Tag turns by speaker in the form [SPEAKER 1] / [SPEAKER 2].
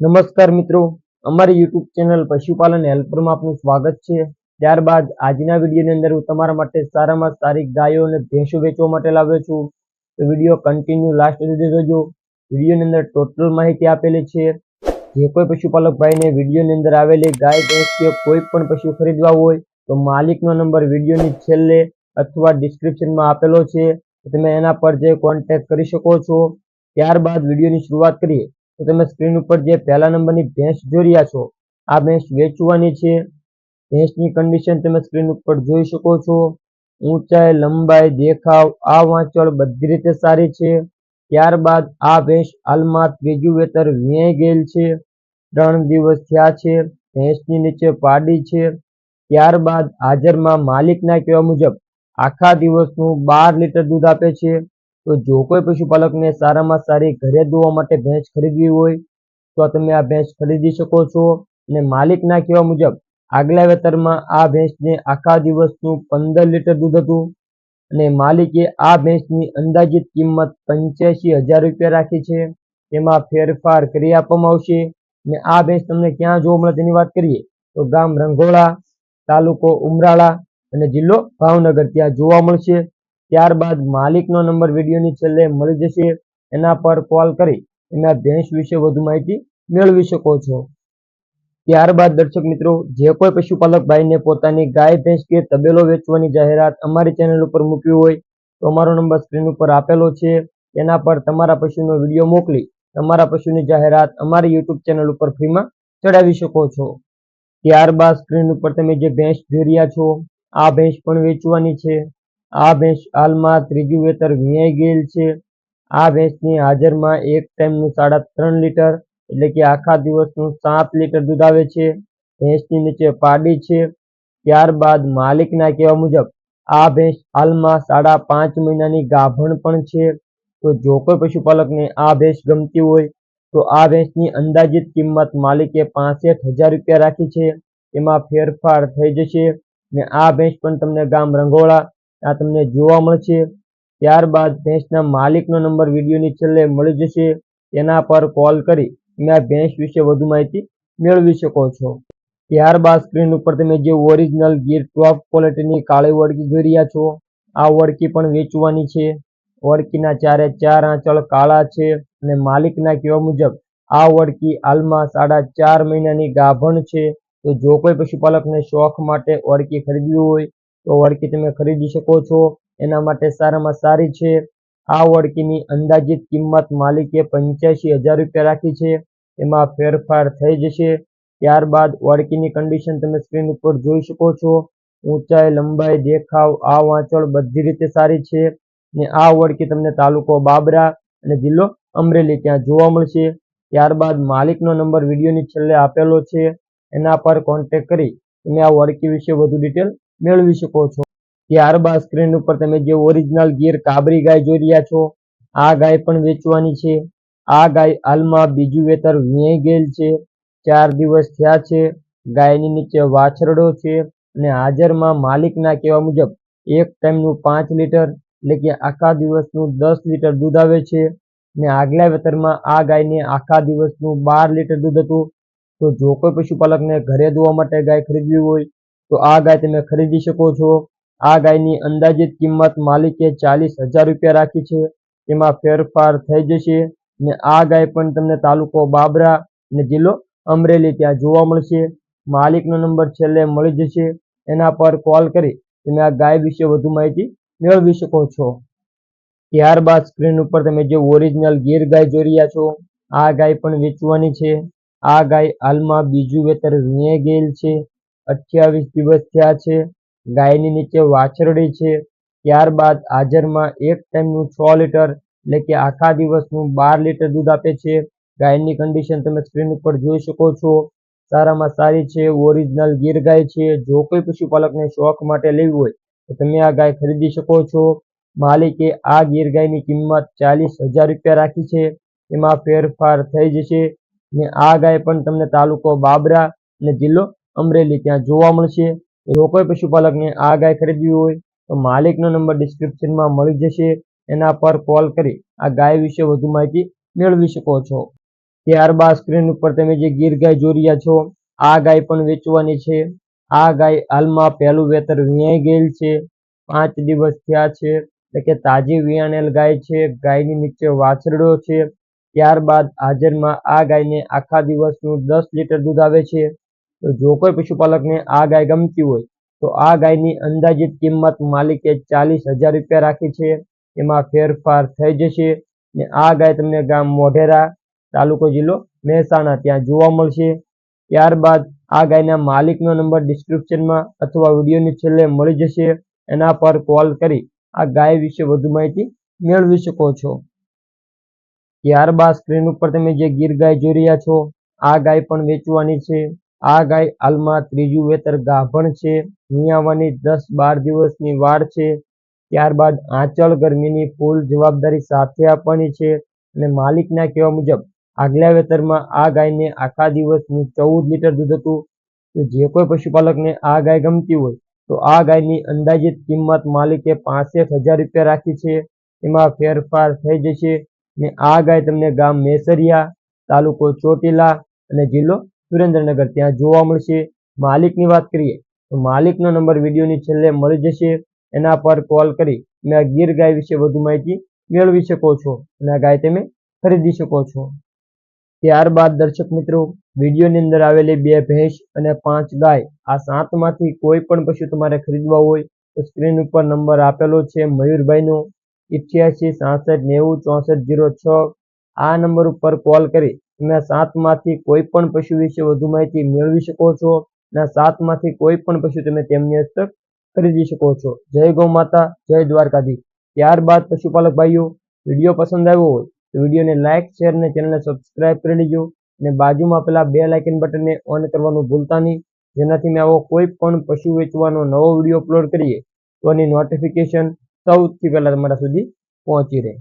[SPEAKER 1] નમસ્કાર મિત્રો, અમારી યુટ્યુબ ચેનલ પશુપાલન હેલ્પરમાં આપનું સ્વાગત છે. ત્યારબાદ આજના વિડીયોની અંદર હું તમારા માટે સારામાં સારી ગાયો અને ભેંસો વેચવા માટે લાવ્યો છું. તો વીડિયો કન્ટિન્યુ લાસ્ટ સુધી જોજો. વિડીયોની અંદર ટોટલ માહિતી આપેલી છે. જે કોઈ પશુપાલક ભાઈને વિડીયોની અંદર આવેલી ગાય, ભેંસ કે કોઈ પણ પશુ ખરીદવા હોય, તો માલિકનો નંબર વિડીયોની છેલ્લે અથવા ડિસ્ક્રિપ્શનમાં આપેલો છે. તમે એના પર જે કોન્ટેક્ટ કરી શકો છો. ત્યારબાદ વિડીયોની શરૂઆત કરીએ. તો તમે સ્ક્રીન ઉપર જે પહેલા નંબરની ભેંસ જોઈ રહ્યા છો, આ ભેંસ વેચવાની છે. ભેંસની કન્ડિશન તમે સ્ક્રીન ઉપર જોઈ શકો છો. ઊંચાઈ, લંબાઈ, દેખાવ, આ વાંચળ બધી રીતે સારી છે. ત્યારબાદ આ ભેંસ હાલમાં ત્રીજું વેતર વીણાઈ ગયેલ છે. ત્રણ દિવસ થયા છે, ભેંસની નીચે પાડી છે. ત્યારબાદ હાજરમાં માલિકના કહેવા મુજબ આખા દિવસનું બાર લીટર દૂધ આપે છે. તો જો કોઈ પશુપાલકને સારામાં સારી ઘરે દોવા માટે ભેંસ ખરીદવી હોય, તો તમે આ ભેંસ ખરીદી શકો છો. અને માલિકના કહેવા મુજબ, આગલા વેતરમાં આ ભેંસને આખા દિવસનું પંદર લીટર દૂધ હતું. અને માલિકે આ ભેંસની અંદાજિત કિંમત પંચ્યાસી હજાર રૂપિયા રાખી છે. તેમાં ફેરફાર કરી આપવામાં આવશે. અને આ ભેંસ તમને ક્યાં જોવા મળે તેની વાત કરીએ, તો ગામ રંઘોળા તાલુકો ઉમરાળા અને જિલ્લો ભાવનગર ત્યાં જોવા મળશે. ત્યારબાદ માલિકનો નંબર વિડીયોની છેલ્લે મળી જશે. એના પર કોલ કરી એના ભેંસ વિશે વધુ માહિતી મેળવી શકો છો. ત્યારબાદ દર્શક મિત્રો, જે કોઈ પશુપાલક ભાઈને પોતાની ગાય, ભેંસ કે તબેલો વેચવાની જાહેરાત અમારી ચેનલ ઉપર મૂકવી હોય, તો અમારો નંબર સ્ક્રીન ઉપર આપેલો છે. એના પર તમારા પશુનો વીડિયો મોકલી તમારા પશુની જાહેરાત અમારી યુટ્યુબ ચેનલ ઉપર ફ્રીમાં ચડાવી શકો છો. ત્યારબાદ સ્ક્રીન ઉપર તમે જે ભેંસ જોઈ રહ્યા છો, આ ભેંસ પણ વેચવાની છે. આ ભેંસ હાલમાં ત્રીજું વેતર વીણાઈ ગયેલ છે. આ ભેંસની હાજરમાં એક ટાઈમનું સાડા ત્રણ લીટર એટલે કે આખા દિવસનું સાત લીટર દૂધ આવે છે. ભેંસની નીચે પાડી છે. ત્યારબાદ માલિકના કહેવા મુજબ આ ભેંસ હાલમાં સાડા પાંચ મહિનાની ગાભણ પણ છે. તો જો કોઈ પશુપાલકને આ ભેંસ ગમતી હોય તો આ ભેંસની અંદાજિત કિંમત માલિકે પાસઠ હજાર રૂપિયા રાખી છે. એમાં ફેરફાર થઈ જશે ને આ ભેંસ પણ તમને ગામ રંગોળા આ તમને જોવા મળશે. ત્યારબાદ ભેંસના માલિકનો નંબર વિડીયોની છેલ્લે મળી જશે. તેના પર કોલ કરી તમે આ ભેંસ વિશે વધુ માહિતી મેળવી શકો છો. ત્યારબાદ સ્ક્રીન ઉપર તમે જે ઓરિજિનલ ગીર ટોપ ક્વોલિટીની કાળી વડકી જોઈ રહ્યા છો, આ વડકી પણ વેચવાની છે. વડકીના ચારે ચાર આંચળ કાળા છે અને માલિકના કહેવા મુજબ આ વડકી હાલમાં સાડા ચાર મહિનાની ગાભણ છે. તો જો કોઈ પશુપાલકને શોખ માટે વળકી ખરીદવી હોય તો વળકી તમે ખરીદી શકો છો. એના માટે સારામાં સારી છે. આ વળકીની અંદાજિત કિંમત માલિકે પંચ્યાસી હજાર રૂપિયા રાખી છે. એમાં ફેરફાર થઈ જશે. ત્યારબાદ વળકીની કન્ડિશન તમે સ્ક્રીન ઉપર જોઈ શકો છો. ઊંચાઈ, લંબાઈ, દેખાવ, આ વાંચળ બધી રીતે સારી છે. ને આ વળકી તમને તાલુકો બાબરા અને જિલ્લો અમરેલી ત્યાં જોવા મળશે. ત્યારબાદ માલિકનો નંબર વિડીયોની છેલ્લે આપેલો છે. એના પર કોન્ટેક કરી તમે આ વળકી વિશે વધુ ડિટેલ મેળવી શકો છો. ત્યારબાદ સ્ક્રીન ઉપર તમે જે ઓરિજિનલ ગીર કાબરી ગાય જોઈ રહ્યા છો, આ ગાય પણ વેચવાની છે. આ ગાય હાલમાં બીજું વેતર વીણાઈ ગયેલ છે. ચાર દિવસ થયા છે. ગાયની નીચે વાછરડો છે અને હાજરમાં માલિકના કહેવા મુજબ એક ટાઈમનું પાંચ લીટર એટલે કે આખા દિવસનું દસ લીટર દૂધ આવે છે ને આગલા વેતરમાં આ ગાયને આખા દિવસનું બાર લીટર દૂધ હતું. તો જો કોઈ પશુપાલકને ઘરે દોવા માટે ગાય ખરીદવી હોય તો આ ગાય તમે ખરીદી શકો છો. આ ગાયની અંદાજિત કિંમત માલિકે ચાલીસ હજાર રૂપિયા રાખી છે. તેમાં ફેરફાર થઈ જશે ને આ ગાય પણ તમને તાલુકો બાબરા અને જિલ્લો અમરેલી ત્યાં જોવા મળશે. માલિકનો નંબર છેલ્લે મળી જશે. એના પર કોલ કરી તમે આ ગાય વિશે વધુ માહિતી મેળવી શકો છો. ત્યારબાદ સ્ક્રીન ઉપર તમે જે ઓરિજિનલ ગીર ગાય જોઈ રહ્યા છો, આ ગાય પણ વેચવાની છે. આ ગાય હાલમાં બીજું વેતર વીણાઈ ગયેલ છે. અઠ્યાવીસ દિવસ થયા છે. ગાયની નીચે વાછરડી છે. ત્યારબાદ હાજરમાં એક ટાઈમનું છ લીટર એટલે કે આખા દિવસનું બાર લીટર દૂધ આપે છે. ગાયની કન્ડિશન તમે સ્ક્રીન ઉપર જોઈ શકો છો. સારામાં સારી છે. ઓરિજિનલ ગીર ગાય છે. જો કોઈ પશુપાલકને શોખ માટે લેવી હોય, તો તમે આ ગાય ખરીદી શકો છો. માલિકે આ ગીર ગાયની કિંમત ચાલીસ હજાર રૂપિયા રાખી છે. એમાં ફેરફાર થઈ જશે ને આ ગાય પણ તમને તાલુકો બાબરા અને જિલ્લો અમરેલી ત્યાં જોવા મળશે. જો કોઈ પશુપાલકને આ ગાય ખરીદવી હોય તો માલિકનો નંબર ડિસ્ક્રિપ્શનમાં મળી જશે. એના પર કોલ કરી આ ગાય વિશે વધુ માહિતી મેળવી શકો છો. ત્યારબાદ સ્ક્રીન ઉપર તમે જે ગીર ગાય જોઈ રહ્યા છો, આ ગાય પણ વેચવાની છે. આ ગાય હાલમાં પહેલું વેતર વીણાઈ ગયેલ છે. પાંચ દિવસ થયા છે. એટલે કે તાજી વિયાણેલ ગાય છે. ગાયની નીચે વાછરડો છે. ત્યારબાદ હાજરમાં આ ગાયને આખા દિવસનું દસ લીટર દૂધ આવે છે. તો જો કોઈ પશુપાલકને આ ગાય ગમતી હોય, તો આ ગાયની અંદાજિત કિંમત માલિકે ચાલીસ હજાર રૂપિયા રાખી છે. એમાં ફેરફાર થઈ જશે ને આ ગાય તમને ગામ મોઢેરા તાલુકો જિલ્લો મહેસાણા ત્યાં જોવા મળશે. ત્યારબાદ આ ગાયના માલિકનો નંબર ડિસ્ક્રિપ્શનમાં અથવા વિડીયોની છેલ્લે મળી જશે. એના પર કોલ કરી આ ગાય વિશે વધુ માહિતી મેળવી શકો છો. ત્યારબાદ સ્ક્રીન ઉપર તમે જે ગીર ગાય જોઈ રહ્યા છો, આ ગાય પણ વેચવાની છે. આ ગાય હાલમાં ત્રીજું વેતર ગાભણ છે. નિયાવાની દસ બાર દિવસની વાડ છે. ત્યારબાદ આંચળ ગરમીની ફૂલ જવાબદારી સાથે આપવાની છે અને માલિકના કહેવા મુજબ આગલા વેતરમાં આ ગાયને આખા દિવસનું ચૌદ લીટર દૂધ હતું. તો જે કોઈ પશુપાલકને આ ગાય ગમતી હોય તો આ ગાયની અંદાજિત કિંમત માલિકે પાસઠ હજાર રૂપિયા રાખી છે. એમાં ફેરફાર થઈ જશે ને આ ગાય તમને ગામ મેસરિયા, તાલુકો ચોટીલા અને જિલ્લો સુરેન્દ્રનગર. ત્યાં જોવા મળશે માલિકની વાત કરીએ તો માલિકનો નંબર વિડીયોની છેલ્લે મળી જશે. એના પર કોલ કરી અને આ ગીર ગાય વિશે વધુ માહિતી મેળવી શકો છો અને આ ગાય તમે ખરીદી શકો છો. ત્યારબાદ દર્શક મિત્રો, વિડીયોની અંદર આવેલી બે ભેંસ અને પાંચ ગાય આ સાતમાંથી કોઈ પણ પશુ તમારે ખરીદવા હોય તો સ્ક્રીન ઉપર નંબર આપેલો છે મયુરભાઈનો ઇઠ્યાસી સાસઠ, નેવું, ચોસઠ, જીરો છ. આ નંબર ઉપર કોલ કરી તમે સાતમાંથી કોઈ પણ પશુ વિશે વધુ માહિતી મેળવી શકો છો અને સાતમાંથી કોઈ પણ પશુ તમે તેમની હસ્તક ખરીદી શકો છો. જય ગૌ માતા, જય દ્વારકાધી ત્યારબાદ પશુપાલક ભાઈઓ, વીડિયો પસંદ આવ્યો હોય તો વિડીયોને લાઇક શેર અને ચેનલને સબસ્ક્રાઇબ કરી લેજો અને બાજુમાં પેલા બે લાઇકન બટનને ઓન કરવાનું ભૂલતા નહીં. જેનાથી મેં આવો કોઈ પણ પશુ વેચવાનો નવો વીડિયો અપલોડ કરીએ તો એની નોટિફિકેશન સૌથી પહેલાં તમારા સુધી પહોંચી રહે.